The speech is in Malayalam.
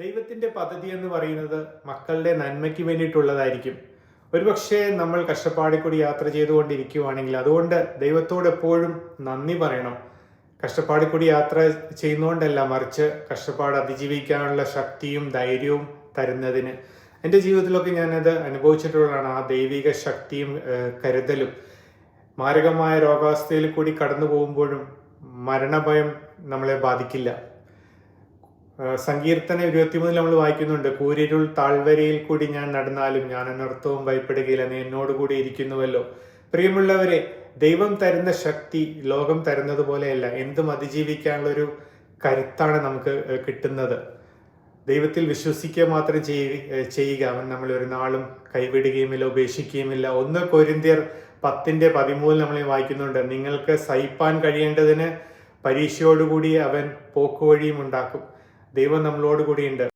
ദൈവത്തിന്റെ പദ്ധതി എന്ന് പറയുന്നത് മക്കളുടെ നന്മയ്ക്ക് വേണ്ടിയിട്ടുള്ളതായിരിക്കും. ഒരുപക്ഷെ നമ്മൾ കഷ്ടപ്പാടിൽ യാത്ര ചെയ്തുകൊണ്ടിരിക്കുകയാണെങ്കിൽ അതുകൊണ്ട് ദൈവത്തോട് എപ്പോഴും നന്ദി പറയണം. കഷ്ടപ്പാടിൽ യാത്ര ചെയ്യുന്നതുകൊണ്ടല്ല മറിച്ച് കഷ്ടപ്പാട് അതിജീവിക്കാനുള്ള ശക്തിയും ധൈര്യവും തരുന്നതിന്. എന്റെ ജീവിതത്തിലൊക്കെ ഞാനത് അനുഭവിച്ചിട്ടുള്ളതാണ് ആ ദൈവിക ശക്തിയും കരുതലും. മാരകമായ രോഗാവസ്ഥയിൽ കൂടി കടന്നു പോകുമ്പോഴും മരണഭയം നമ്മളെ ബാധിക്കില്ല. സങ്കീർത്തന ഇരുപത്തിമൂന്നിൽ നമ്മൾ വായിക്കുന്നുണ്ട് കൂരിരുൾ താഴ്വരയിൽ കൂടി ഞാൻ നടന്നാലും ഞാൻ അനർത്ഥവും ഭയപ്പെടുകയില്ല നീ എന്നോട് കൂടി ഇരിക്കുന്നുവല്ലോ. പ്രിയമുള്ളവരെ ദൈവം തരുന്ന ശക്തി ലോകം തരുന്നത് പോലെയല്ല എന്തും അതിജീവിക്കാനുള്ള ഒരു കരുത്താണ് നമുക്ക് കിട്ടുന്നത്. ദൈവത്തിൽ വിശ്വസിക്കുക മാത്രം ചെയ്യുക ചെയ്യുക അവൻ നമ്മൾ ഒരു നാളും കൈവിടുകയുമില്ല ഉപേക്ഷിക്കുകയുമില്ല. ഒന്ന് കൊരിന്തിയർ പത്തിന്റെ പതിമൂന്നിൽ നമ്മൾ വായിക്കുന്നുണ്ട് നിങ്ങൾക്ക് സഹിപ്പാൻ കഴിയേണ്ടതിന് പരീക്ഷയോടുകൂടി അവൻ പോക്കുവഴിയും ഉണ്ടാക്കും. ദൈവം നമ്മളോട് കൂടിയുണ്ട്